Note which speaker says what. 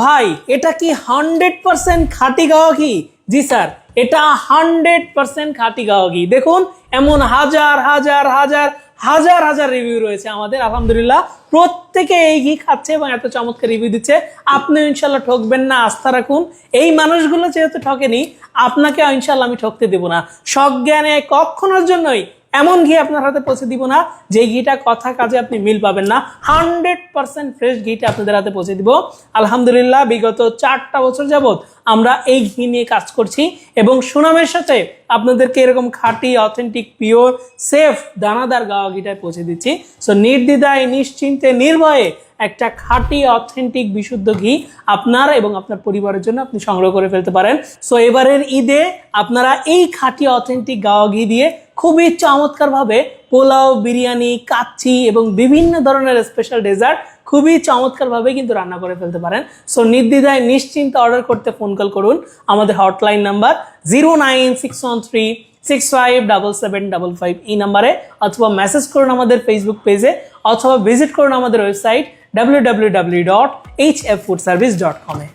Speaker 1: ভাই, এটা কি হান্ড্রেড পার্সেন্ট খাঁটি গাওয়া জি স্যার, এটা হান্ড্রেড পার্সেন্ট খাঁটি গাওয়া দেখুন, এমন হাজার হাজার হাজার হাজার হাজার রিভিউ রয়েছে আমাদের, আলহামদুলিল্লাহ। প্রত্যেকে এই ঘি খাচ্ছে এবং এত চমৎকার রিভিউ দিচ্ছে। আপনি ইনশাল্লাহ ঠকবেন না, আস্থা রাখুন। এই মানুষগুলো যেহেতু ঠকেনি, আপনাকে ইনশাল্লাহ আমি ঠকতে দেব না। সজ্ঞানে কখনোর জন্যই এমন ঘি আপনার হাতে পৌঁছে দিব না, যে ঘিটা কথা কাজে আপনি মিল পাবেন না। হান্ড্রেড পার্সেন্ট ফ্রেশ ঘিটা আপনাদের হাতে পৌঁছে দিব। আলহামদুলিল্লাহ, বিগত চারটা বছর যাবত আমরা এই ঘি নিয়ে কাজ করছি এবং সুনামের সাথে আপনাদেরকে এরকম খাঁটি অথেন্টিক পিওর সেফ দানাদার গাওয়া ঘিটায় পৌঁছে দিচ্ছি। সো নির্দ্বিধায়, নিশ্চিন্তে, নির্ভয়ে একটা খাঁটি অথেন্টিক বিশুদ্ধ ঘি আপনার এবং আপনার পরিবারের জন্য আপনি সংগ্রহ করে ফেলতে পারেন। সো এবারের ঈদে আপনারা এই খাঁটি অথেন্টিক গাওয়া ঘি দিয়ে খুবই চমৎকারভাবে পোলাও, বিরিয়ানি, কাচ্চি এবং বিভিন্ন ধরনের স্পেশাল ডেজার্ট খুবই চমৎকারভাবে কিন্তু রান্না করে ফেলতে পারেন। সো নির্দ্বিধায়, নিশ্চিন্তে অর্ডার করতে ফোন কল করুন। আমাদের hotline number zero nine six one three six five double seven double five এই নাম্বারে অথবা মেসেজ করুন আমাদের ফেসবুক পেজে অথবা ভিজিট করুন আমাদের website W W W dot H F food service dot কমে